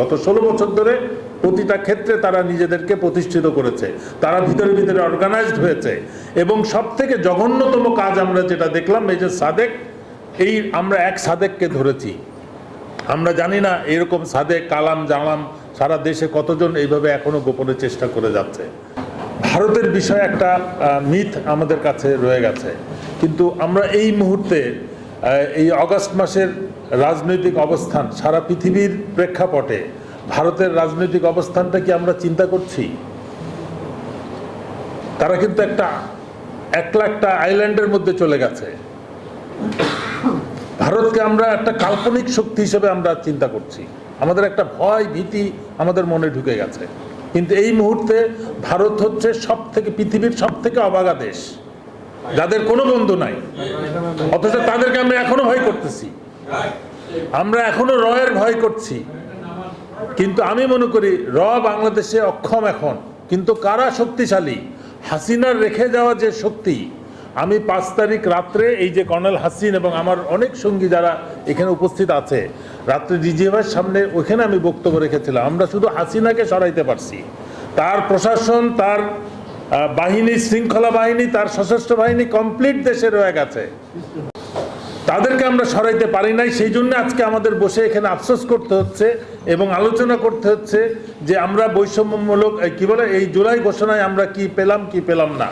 গত ষোলো বছর ধরে প্রতিটা ক্ষেত্রে তারা নিজেদেরকে প্রতিষ্ঠিত করেছে। তারা ভিতরে ভিতরে অর্গানাইজড হয়েছে। এবং সব থেকে জঘন্যতম কাজ আমরা যেটা দেখলাম, এই যে সাদেক, এই আমরা এক সাদেককে ধরেছি। আমরা জানি না এরকম সাদেক, কালাম, জালাম, সারা দেশে কতজন এইভাবে এখনও গোপনে চেষ্টা করে যাচ্ছে। ভারতের বিষয়ে একটা মিথ আমাদের কাছে রয়ে গেছে। কিন্তু আমরা এই মুহূর্তে এই অগাস্ট মাসের রাজনৈতিক অবস্থান সারা পৃথিবীর প্রেক্ষাপটে, ভারতের রাজনৈতিক অবস্থানটা কি আমরা চিন্তা করছি? তারা কিন্তু একটা একলা একটা আইল্যান্ডের মধ্যে চলে গেছে। ভারতকে আমরা একটা কাল্পনিক শক্তি হিসেবে আমরা চিন্তা করছি। আমাদের একটা ভয় ভীতি আমাদের মনে ঢুকে গেছে। কিন্তু এই মুহূর্তে ভারত হচ্ছে সব থেকে পৃথিবীর সব থেকে অবাগা দেশ। যাদের কোনো বন্ধু নাই। অথচ তাদেরকে আমরা এখনও ভয় করতেছি। আমরা এখনও রয়ের ভয় করছি। কিন্তু আমি মনে করি, র বাংলাদেশে অক্ষম এখন। কিন্তু কারা শক্তিশালী? হাসিনার রেখে যাওয়া যে শক্তি, আমি পাঁচ তারিখ রাত্রে এই যে কর্নেল হাসিন এবং আমার অনেক সঙ্গী যারা এখানে উপস্থিত আছে, রাত্রে ডিজিএফের সামনে ওইখানে আমি বক্তব্য রেখেছিলাম। আমরা শুধু হাসিনাকে সরাইতে পারছি। তার প্রশাসন, তার বাহিনী, শৃঙ্খলা বাহিনী, তার সশস্ত্র বাহিনী কমপ্লিট দেশে রয়ে গেছে। তাদেরকে আমরা সরাইতে পারি নাই, সেই জন্য আজকে আমাদের বসে এখানে আফসোস করতে হচ্ছে এবং আলোচনা করতে হচ্ছে যে আমরা বৈষম্যমূলক কি বলে, এই জুলাই ঘোষণায় আমরা কি পেলাম কি পেলাম না।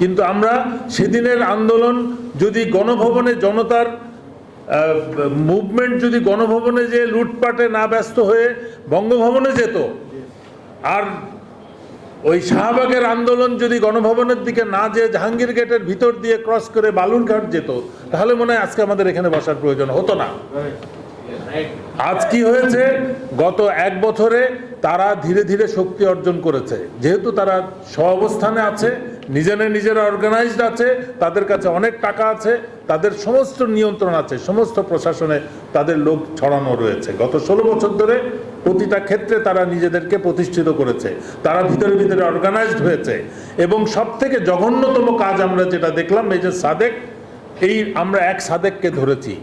কিন্তু আমরা সেদিনের আন্দোলন যদি গণভবনে জনতার মুভমেন্ট যদি গণভবনে যে লুটপাটে না ব্যস্ত হয়ে বঙ্গভবনে যেত, আর ওই শাহবাগের আন্দোলন যদি গণভবনের দিকে না যেয়ে জাহাঙ্গীর গেটের ভিতর দিয়ে ক্রস করে বালুরঘাট যেত, তাহলে মনে হয় আজকে আমাদের এখানে বসার প্রয়োজন হতো না। আজ কি হয়েছে? গত এক বছরে তারা ধীরে ধীরে শক্তি অর্জন করেছে। যেহেতু তারা স্বঅবস্থানে আছে, নিজেরা নিজেরা অর্গানাইজড আছে, তাদের কাছে অনেক টাকা আছে, তাদের সমস্ত নিয়ন্ত্রণ আছে, সমস্ত প্রশাসনে তাদের লোক ছড়ানো রয়েছে। গত ষোলো বছর ধরে প্রতিটা ক্ষেত্রে তারা নিজেদেরকে প্রতিষ্ঠিত করেছে। তারা ভিতরে ভিতরে অর্গানাইজড হয়েছে। এবং সব থেকে জঘন্যতম কাজ আমরা যেটা দেখলাম, এই যে সাদেক, এই আমরা এক সাদেককে ধরেছি।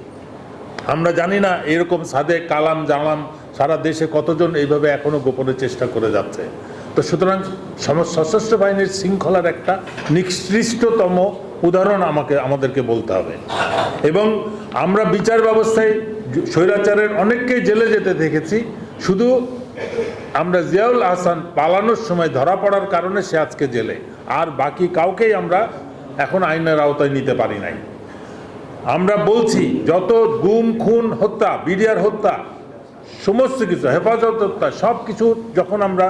আমরা জানি না এরকম সাদেক, কালাম, জালাম, সারা দেশে কতজন এইভাবে এখনও গোপনে চেষ্টা করে যাচ্ছে। তো সুতরাং সশস্ত্র বাহিনীর শৃঙ্খলার একটা নিকৃষ্টতম উদাহরণ আমাকে, আমাদেরকে বলতে হবে। এবং আমরা বিচার ব্যবস্থায় স্বৈরাচারের অনেককেই জেলে যেতে দেখেছি। শুধু আমরা জিয়াউল আহসান পালানোর সময় ধরা পড়ার কারণে সে আজকে জেলে। আর বাকি কাউকেই আমরা এখন আইনের আওতায় নিতে পারি নাই। আমরা বলছি, যত গুম, খুন, হত্যা, বিডিআর হত্যা, সমস্ত কিছু, হেফাজত হত্যা সব কিছু যখন আমরা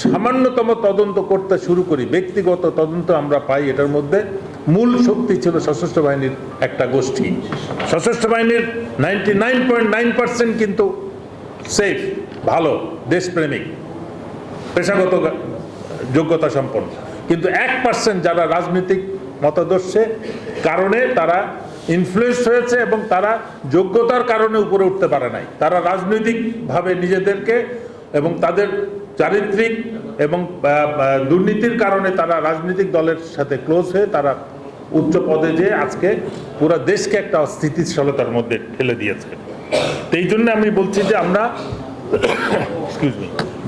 সামান্যতম তদন্ত করতে শুরু করি, ব্যক্তিগত তদন্ত আমরা পাই, এটার মধ্যে মূল শক্তি ছিল সশস্ত্র বাহিনীর একটা গোষ্ঠী। সশস্ত্র বাহিনীর ninety nine point nine percent কিন্তু সেফ ভালো, দেশপ্রেমিক, পেশাগত যোগ্যতা সম্পন্ন। কিন্তু এক পার্সেন্ট যারা রাজনৈতিক মতাদর্শে কারণে তারা ইনফ্লুয়েন্স হয়েছে এবং তারা যোগ্যতার কারণে উপরে উঠতে পারে নাই। তারা রাজনৈতিকভাবে নিজেদেরকে এবং তাদের চারিত্রিক এবং দুর্নীতির কারণে তারা রাজনৈতিক দলের সাথে ক্লোজ হয়ে তারা উচ্চ পদে যেয়ে আজকে পুরো দেশকে একটা অস্থিতিশীলতার মধ্যে ঠেলে দিয়েছে। এই জন্য আমি বলছি যে আমরা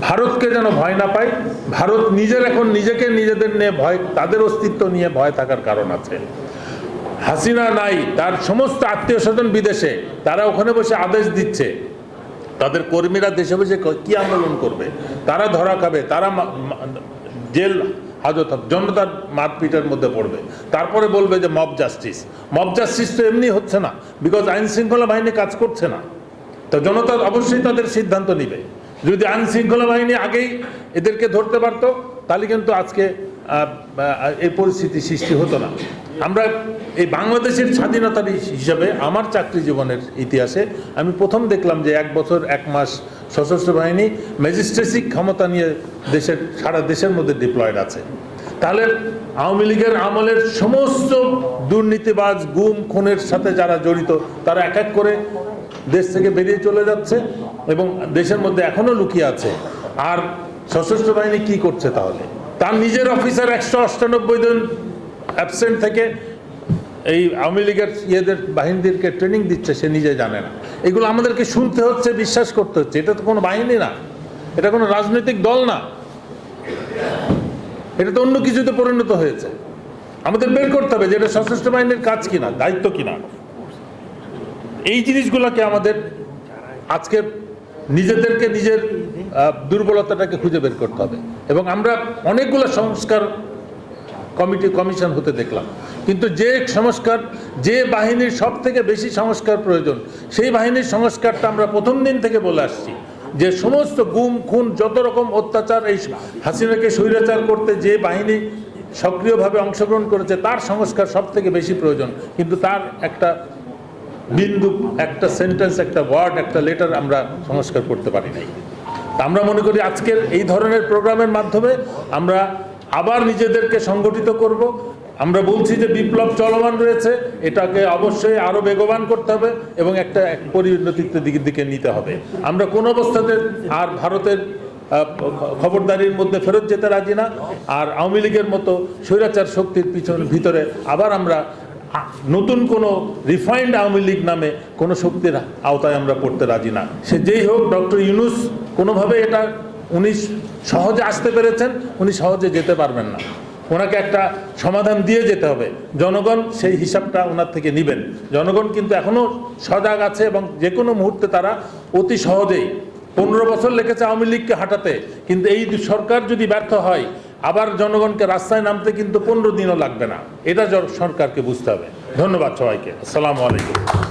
ভারতকে যেন ভয় না পাই, ভারত নিজের এখন নিজেকে নিজেদের নিয়ে ভয়, তাদের অস্তিত্ব নিয়ে ভয় থাকার কারণ আছে। হাসিনা নাই, তার সমস্ত আত্মীয় স্বজন বিদেশে, তারা ওখানে বসে আদেশ দিচ্ছে। তাদের কর্মীরা দেশে বসে কি আন্দোলন করবে? তারা ধরা খাবে, তারা জেল হাজত জনতার মারপিটের মধ্যে পড়বে। তারপরে বলবে যে মব জাস্টিস মব জাস্টিস তো এমনি হচ্ছে না বিকজ আইন শৃঙ্খলা বাহিনী কাজ করছে না। তো জনতা অবশ্যই তাদের সিদ্ধান্ত নিবে। যদি আইন শৃঙ্খলা বাহিনী আগেই এদেরকে ধরতে পারতো, তাহলে কিন্তু আজকে এই পরিস্থিতি সৃষ্টি হতো না। আমরা এই বাংলাদেশের স্বাধীনতার হিসাবে আমার চাকরি জীবনের ইতিহাসে আমি প্রথম দেখলাম যে এক বছর, এক মাস সশস্ত্র বাহিনী ম্যাজিস্ট্রেসি ক্ষমতা নিয়ে দেশের, সারা দেশের মধ্যে ডিপ্লয়েড আছে। তাহলে আওয়ামী লীগের আমলের সমস্ত দুর্নীতিবাজ, গুম, খুনের সাথে যারা জড়িত, তারা এক এক করে দেশ থেকে বেরিয়ে চলে যাচ্ছে এবং দেশের মধ্যে এখনও লুকিয়ে আছে। আর সশস্ত্র বাহিনী কি করছে তাহলে? তার নিজের অফিসার একশো অষ্টানব্বই জন অ্যাবসেন্ট থেকে এই আওয়ামী লীগের ইয়েদের বাহিনীদেরকে ট্রেনিং দিচ্ছে, সে নিজে জানে না। এগুলো আমাদেরকে শুনতে হচ্ছে, বিশ্বাস করতে হচ্ছে। এটা তো কোনো বাহিনী না। এটা কোনো রাজনৈতিক দল না। এটা তো অন্য কিছুতে পরিণত হয়েছে। আমাদের বের করতে হবে যে এটা সশস্ত্র বাহিনীর কাজ কিনা, দায়িত্ব কিনা। এই জিনিসগুলোকে আমাদের আজকে নিজেদেরকে, নিজের দুর্বলতাটাকে খুঁজে বের করতে হবে। এবং আমরা অনেকগুলো সংস্কার কমিটি, কমিশন হতে দেখলাম। কিন্তু যে সংস্কার, যে বাহিনীর সব থেকে বেশি সংস্কার প্রয়োজন, সেই বাহিনীর সংস্কারটা আমরা প্রথম দিন থেকে বলে আসছি। যে সমস্ত গুম, খুন, যত রকম অত্যাচার, এই হাসিনাকে স্বৈরাচার করতে যে বাহিনী সক্রিয়ভাবে অংশগ্রহণ করেছে, তার সংস্কার সব থেকে বেশি প্রয়োজন। কিন্তু তার একটা বিন্দু, একটা সেন্টেন্স একটা ওয়ার্ড একটা লেটার আমরা সংস্কার করতে পারি নাই। তা আমরা মনে করি আজকের এই ধরনের প্রোগ্রামের মাধ্যমে আমরা আবার নিজেদেরকে সংগঠিত করব। আমরা বলছি যে বিপ্লব চলমান রয়েছে, এটাকে অবশ্যই আরও বেগবান করতে হবে এবং একটা এক পরিণতির দিকে দিকে নিতে হবে। আমরা কোন অবস্থাতে আর ভারতের খবরদারির মধ্যে ফেরত যেতে রাজি না, আর আওয়ামী লীগের মতো স্বৈরাচার শক্তির পিছনে ভিতরে আবার আমরা নতুন কোনো রিফাইন্ড আওয়ামী লীগ নামে কোনো শক্তির আওতায় আমরা পড়তে রাজি না। সে যেই হোক, ডক্টর ইউনুস কোনোভাবে এটা উনি সহজে আসতে পেরেছেন, উনি সহজে যেতে পারবেন না। ওনাকে একটা সমাধান দিয়ে যেতে হবে। জনগণ সেই হিসাবটা ওনার থেকে নেবেন। জনগণ কিন্তু এখনও সজাগ আছে এবং যে কোনো মুহূর্তে তারা অতি সহজেই পনেরো বছর লেগেছে আওয়ামী লীগকে হাঁটাতে, কিন্তু এই সরকার যদি ব্যর্থ হয়, আবার জনগণকে রাস্তায় নামতে কিন্তু পনেরো দিনও লাগবে না। এটা সরকারকে বুঝতে হবে। ধন্যবাদ সবাইকে। আসসালামু আলাইকুম।